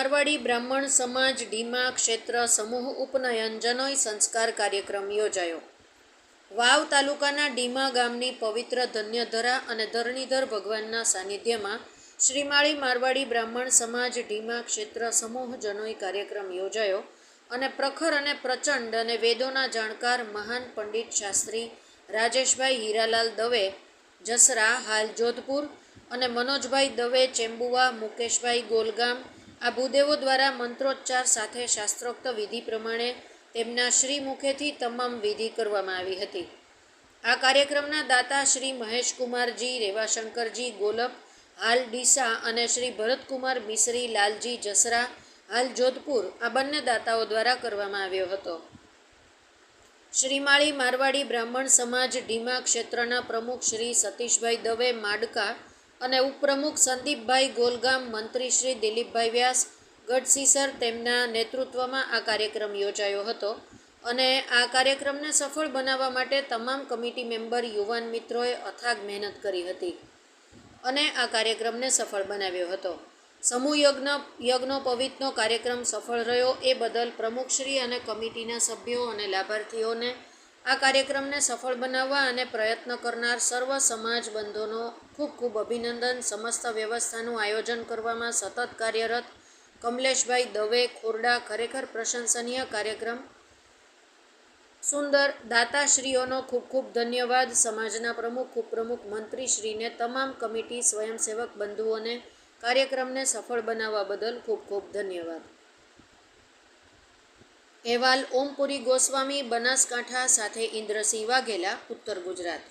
મારવાડી બ્રાહ્મણ સમાજ ડીમા ક્ષેત્ર સમૂહ ઉપનયન જનોઈ સંસ્કાર કાર્યક્રમ યોજાયો. વાવ તાલુકાના ડીમા ગામની પવિત્ર ધન્યધરા અને ધરણીધર ભગવાનના સાનિધ્યમાં શ્રીમાળી મારવાડી બ્રાહ્મણ સમાજ ડીમા ક્ષેત્ર સમૂહ જનોઈ કાર્યક્રમ યોજાયો અને પ્રખર અને પ્રચંડ અને વેદોના જાણકાર મહાન પંડિત શાસ્ત્રી રાજેશભાઈ હીરાલાલ દવે, જસરા, હાલ જોધપુર અને મનોજભાઈ દવે, ચેમ્બુવા, મુકેશભાઈ ગોલગામ આ ભૂદેવો દ્વારા મંત્રોચ્ચાર સાથે શાસ્ત્રોક્ત વિધિ પ્રમાણે તેમના શ્રી મુખેથી તમામ વિધિ કરવામાં આવી હતી. આ કાર્યક્રમના દાતા શ્રી મહેશકુમારજી, રેવાશંકરજી ગોલપ હાલ ડીસા અને શ્રી ભરતકુમાર મિશ્રી, લાલજી જસરા, હાલ જોધપુર આ બંને દાતાઓ દ્વારા કરવામાં આવ્યો હતો. શ્રીમાળી મારવાડી બ્રાહ્મણ સમાજ ઢીમા ક્ષેત્રના પ્રમુખ શ્રી સતીશભાઈ દવે માડકા અને ઉપપ્રમુખ સંદીપભાઈ ગોલગામ મંત્રી શ્રી દિલીપભાઈ વ્યાસ ગઢસીસર તેમના નેતૃત્વમાં આ કાર્યક્રમ યોજાયો હતો અને આ કાર્યક્રમને સફળ બનાવવા માટે તમામ કમિટી મેમ્બર, યુવાન મિત્રોએ અથાગ મહેનત કરી હતી અને આ કાર્યક્રમને સફળ બનાવ્યો હતો. સમૂહ યજ્ઞ, યજ્ઞોપવિતનો કાર્યક્રમ સફળ રહ્યો એ બદલ પ્રમુખશ્રી અને કમિટીના સભ્યો અને લાભાર્થીઓને આ કાર્યક્રમને સફળ બનાવવા અને પ્રયત્ન કરનાર સર્વ સમાજ બંધોનો ખૂબ ખૂબ અભિનંદન. સમસ્ત વ્યવસ્થાનું આયોજન કરવામાં સતત કાર્યરત કમલેશભાઈ દવે ખોરડા ખરેખર પ્રશંસનીય કાર્યક્રમ. સુંદર દાતાશ્રીઓનો ખૂબ ખૂબ ધન્યવાદ. સમાજના પ્રમુખ, ઉપપ્રમુખ, મંત્રીશ્રીને તમામ કમિટી સ્વયંસેવક બંધુઓને કાર્યક્રમને સફળ બનાવવા બદલ ખૂબ ખૂબ ધન્યવાદ. અહેવાલ ઓમપુરી ગોસ્વામી બનાસકાંઠા સાથે ઇન્દ્રસિંહ વાઘેલા ઉત્તર ગુજરાત.